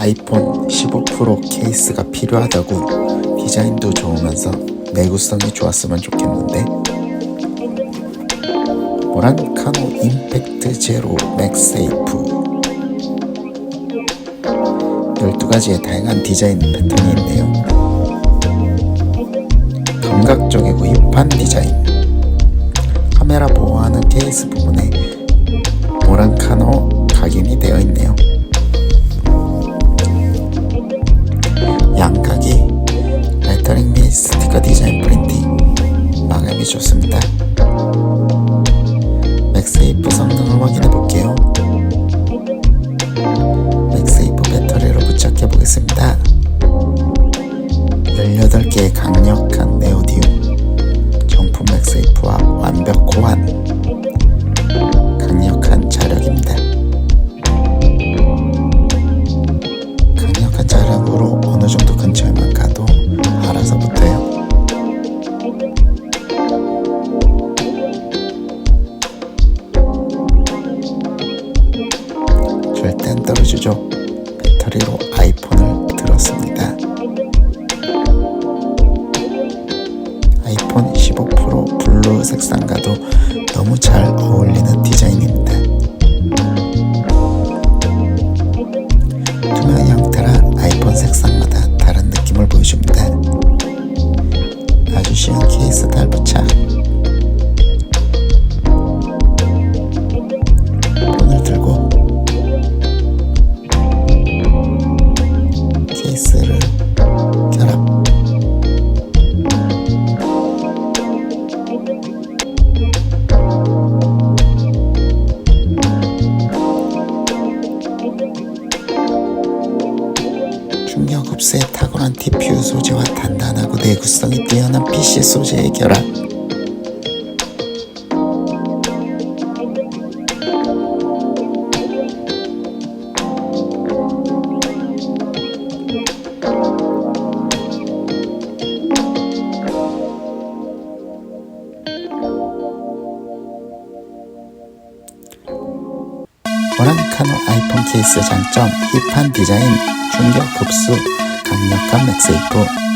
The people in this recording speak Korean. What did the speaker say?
15% 케이스가 필요하다고 디자인도 좋으면서 내구성이 좋았으면 좋겠는데. 모란카노 임팩트 제로 맥세이프. 12가지의 다양한 디자인 패턴이 있네요. 감각적이고 힙한 디자인. 카메라 보호하는 케이스 부분에 좋습니다. 맥세이프 성능을 확인해 볼게요. 맥세이프 배터리로 부착해 보겠습니다. 18개의 강력한 네오디움. 정품 맥세이프와 완벽 호환 떨어지죠 배터리로 아이폰을 들었습니다 아이폰 15 프로 블루 색상과도 너무 잘 어울리는 디자인입니다. 흡수에 탁월한 TPU 소재와 단단하고 내구성이 뛰어난 PC 소재의 결합. 모란카노 아이폰 케이스 장점 힙한 디자인, 충격 흡수, 강력한 맥세이프